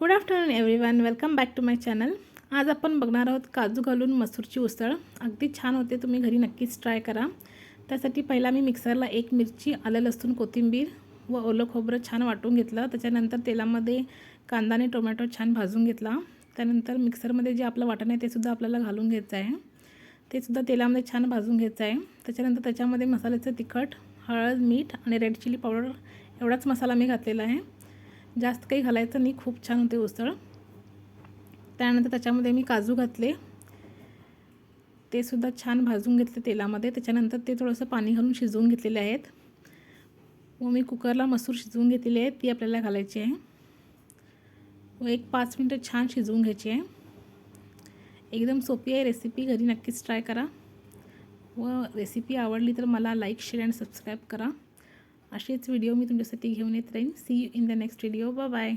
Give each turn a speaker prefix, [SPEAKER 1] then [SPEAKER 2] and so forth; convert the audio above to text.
[SPEAKER 1] Good afternoon everyone welcome back to my channel आज आपण बघणार आहोत काजू घालून मसूरची उसळ. अगदी छान होते तुम्ही घरी नक्कीच ट्राय करा. त्यासाठी पहिला मी मिक्सरला एक मिरची आलं लसूण कोथिंबीर व ओलं खोबरं छान वाटून घेतलं. त्याच्यानंतर तेलामध्ये कांदा आणि टोमॅटो छान भाजून घेतला. त्यानंतर मिक्सरमध्ये जे आपलं वाटण आहे ते सुद्धा आपल्याला घालून घ्यायचं आहे. ते सुद्धा तेलामध्ये छान भाजून घ्यायचं आहे. त्याच्यानंतर त्याच्यामध्ये मसाल्याचं तिखट हळद मीठ आणि रेड चिली पावडर एवढाच मसाला मी घातलेला आहे. जास्त काही घालायचं नाही खूप छान होते उसळ. त्यानंतर त्याच्यामध्ये मी काजू घातले. ते सुद्धा छान भाजून घेतले तेलामध्ये. त्याच्यानंतर ते थोडंसं पाणी घालून शिजवून घेतलेले आहेत. व मी कुकरला मसूर शिजवून घेतलेली आहे ती आपल्याला घालायची आहे. व एक पाच मिनटं छान शिजवून घ्यायची आहे. एकदम सोपी आहे रेसिपी घरी नक्कीच ट्राय करा. व रेसिपी आवडली तर मला लाईक शेअर अँड सबस्क्राईब करा. असेच व्हिडिओ मी तुमच्यासाठी घेऊन येत राहीन. See you in the next video bye bye